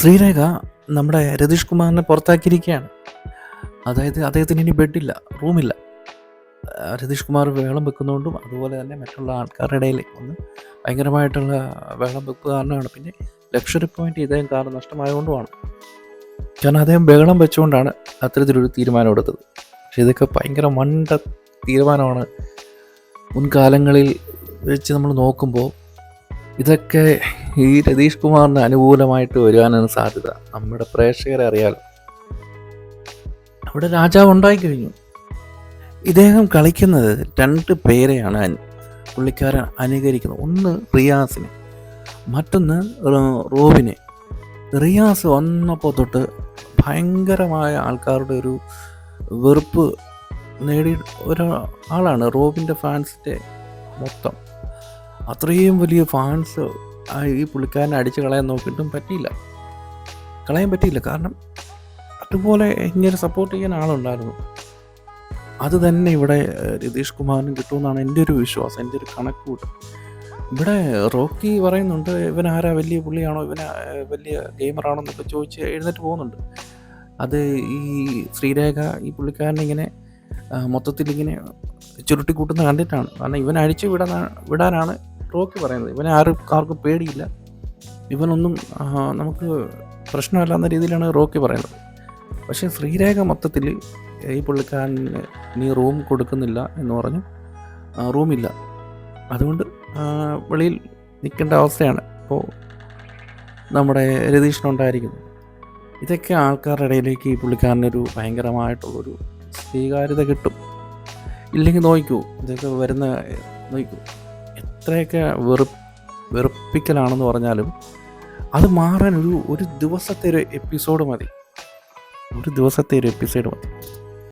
ശ്രീരേഖ നമ്മുടെ രതീഷ് കുമാറിനെ പുറത്താക്കിയിരിക്കുകയാണ്. അതായത് അദ്ദേഹത്തിന് ഇനി ബെഡില്ല റൂമില്ല രതീഷ് കുമാർ വേളം വെക്കുന്നതുകൊണ്ടും അതുപോലെ തന്നെ മറ്റുള്ള ആൾക്കാരുടെ ഇടയിൽ ഒന്ന് ഭയങ്കരമായിട്ടുള്ള വേളം വെപ്പ് കാരണമാണ്. പിന്നെ ലക്ഷറി പോയിന്റ് ഇദ്ദേഹം കാരണം നഷ്ടമായതുകൊണ്ടുമാണ്. കാരണം അദ്ദേഹം ബഹളം വെച്ചുകൊണ്ടാണ് അത്തരത്തിലൊരു തീരുമാനം എടുത്തത്. പക്ഷെ ഇതൊക്കെ ഭയങ്കര മണ്ട തീരുമാനമാണ്. മുൻകാലങ്ങളിൽ വെച്ച് നമ്മൾ നോക്കുമ്പോൾ ഇതൊക്കെ ഈ രതീഷ് കുമാറിന് അനുകൂലമായിട്ട് വരുവാനാണ് സാധ്യത. നമ്മുടെ പ്രേക്ഷകരെ അറിയാലോ. അവിടെ രാജാവ് ഉണ്ടായി കഴിഞ്ഞു ഇദ്ദേഹം കളിക്കുന്നത് രണ്ട് പേരെയാണ് പുള്ളിക്കാരൻ അനുകരിക്കുന്നത്. ഒന്ന് റിയാസിനെ മറ്റൊന്ന് റോബിനെ. റിയാസ് വന്നപ്പോൾ തൊട്ട് ഭയങ്കരമായ ആൾക്കാരുടെ ഒരു വെറുപ്പ് നേടി ഒരാളാണ് റോബിന്റെ ഫാൻസിന്റെ മൊത്തം. അത്രയും വലിയ ഫാൻസ് ഈ പുള്ളിക്കാരനെ അടിച്ച് കളയാൻ നോക്കിയിട്ടും പറ്റിയില്ല. കളയാൻ പറ്റിയില്ല. കാരണം അതുപോലെ ഇങ്ങനെ സപ്പോർട്ട് ചെയ്യാൻ ആളുണ്ടായിരുന്നു. അത് തന്നെ ഇവിടെ രതീഷ് കുമാറിനും കിട്ടുമെന്നാണ് എന്റെ ഒരു വിശ്വാസം എന്റെ ഒരു കണക്കൂട്ട് ഇവിടെ റോക്കി പറയുന്നുണ്ട് ഇവൻ ആരാ? വലിയ പുള്ളിയാണോ? ഇവൻ വലിയ ഗെയിമറാണോ എന്നൊക്കെ ചോദിച്ച് എഴുന്നേറ്റ് പോകുന്നുണ്ട്. അത് ഈ ശ്രീരേഖ ഈ പുള്ളിക്കാരനെ ഇങ്ങനെ ആ, മൊത്തത്തിൽ ഇങ്ങനെ ചുരുട്ടിക്കൂട്ടുന്ന കണ്ടിട്ടാണ്. കാരണം ഇവൻ അഴിച്ചു വിടാൻ വിടാനാണ് റോക്കി പറയുന്നത് ഇവനെ ആരും ആർക്കും പേടിയില്ല. ഇവനൊന്നും നമുക്ക് പ്രശ്നമല്ലാന്ന രീതിയിലാണ് റോക്കി പറയുന്നത്. പക്ഷേ ശ്രീരേഖ മൊത്തത്തിൽ ഈ പുള്ളിക്കാരന് നീ റൂം കൊടുക്കുന്നില്ല എന്ന് പറഞ്ഞു. റൂമില്ല. അതുകൊണ്ട് വെളിയിൽ നിൽക്കേണ്ട അവസ്ഥയാണ് ഇപ്പോൾ നമ്മുടെ രതീഷിനുണ്ടായിരിക്കുന്നത് ഇതൊക്കെ ആൾക്കാരുടെ ഇടയിലേക്ക് ഈ പുള്ളിക്കാരനൊരു ഭയങ്കരമായിട്ടുള്ളൊരു സ്വീകാര്യത കിട്ടും. ഇല്ലെങ്കിൽ നോക്കൂ ഇതൊക്കെ വരുന്ന നോക്കൂ എത്രയൊക്കെ വെറു വെറുപ്പിക്കലാണെന്ന് പറഞ്ഞാലും അത് മാറാൻ ഒരു ഒരു ദിവസത്തെ ഒരു എപ്പിസോഡ് മതി. ഒരു ദിവസത്തെ ഒരു എപ്പിസോഡ് മതി.